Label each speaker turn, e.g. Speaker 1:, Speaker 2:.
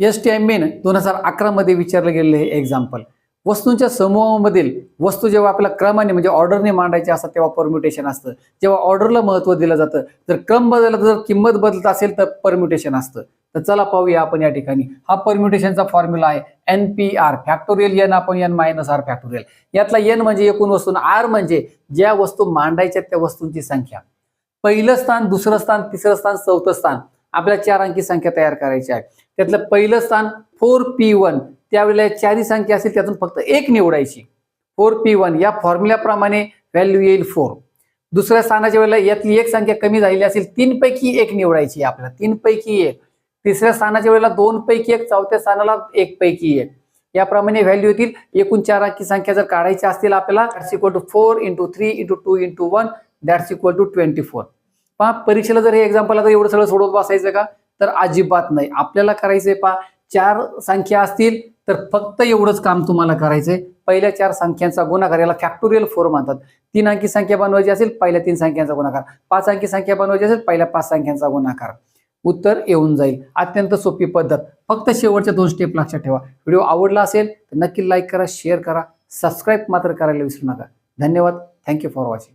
Speaker 1: S T M main दोन हजार अकरामध्ये विचारलं गेलेलं हे एक्झाम्पल वस्तूंच्या समूहामधील वस्तू जेव्हा आपल्या क्रमाने म्हणजे ऑर्डरने मांडायचे असतात तेव्हा परम्युटेशन असतं. जेव्हा ऑर्डरला महत्त्व दिलं जातं जर क्रम बदलला जर किंमत बदलत असेल तर परम्युटेशन असतं. तर चला पाहूया आपण या ठिकाणी. हा परम्युटेशनचा फॉर्म्युला आहे N P R factorial N आपण एन मायनस आर फॅक्टोरियल यातला एन म्हणजे एकूण वस्तू आर म्हणजे ज्या वस्तू मांडायच्या त्या वस्तूंची संख्या. पहिलं स्थान दुसरं स्थान तिसरं स्थान चौथं स्थान. आपल्याला चार अंकी संख्या तयार करायची आहे. त्यातलं पहिलं स्थान फोर पी वन त्यावेळेला चारही संख्या असेल त्यातून फक्त एक निवडायची. फोर पी वन या फॉर्म्युल्याप्रमाणे व्हॅल्यू येईल फोर दुसऱ्या स्थानाच्या वेळेला यातली एक संख्या कमी झालेली असेल तीन पैकी एक निवडायची आपल्याला. तीन पैकी एक. तिसऱ्या स्थानाच्या वेळेला दोन पैकी एक चौथ्या स्थानाला एक पैकी एक. याप्रमाणे व्हॅल्यू येतील. एकूण चार अंकी संख्या जर काढायच्या असतील आपल्याला that's equal to four into three into two into one that's equal to twenty four पहा परीक्षेला जर हे एक्झाम्पल आता एवढं सगळं सोडवत बसायचं का? तर अजिबात नाही. आपल्याला करायचंय पहा चार संख्या असतील तर फक्त एवढंच काम तुम्हाला करायचंय. पहिल्या चार संख्यांचा गुणाकार याला फॅक्टोरियल फोर म्हणतात. तीन अंकी संख्या बनवायची असेल पहिल्या तीन संख्यांचा गुणाकार. पाच अंकी संख्या बनवायची असेल पहिल्या पाच संख्यांचा गुणाकार. उत्तर येऊन जाईल. अत्यंत सोपी पद्धत. फक्त शेवटच्या दोन स्टेप लक्षात ठेवा. व्हिडिओ आवडला असेल तर नक्की लाईक करा शेअर करा. सबस्क्राईब मात्र करायला विसरू नका. धन्यवाद. Thank you for watching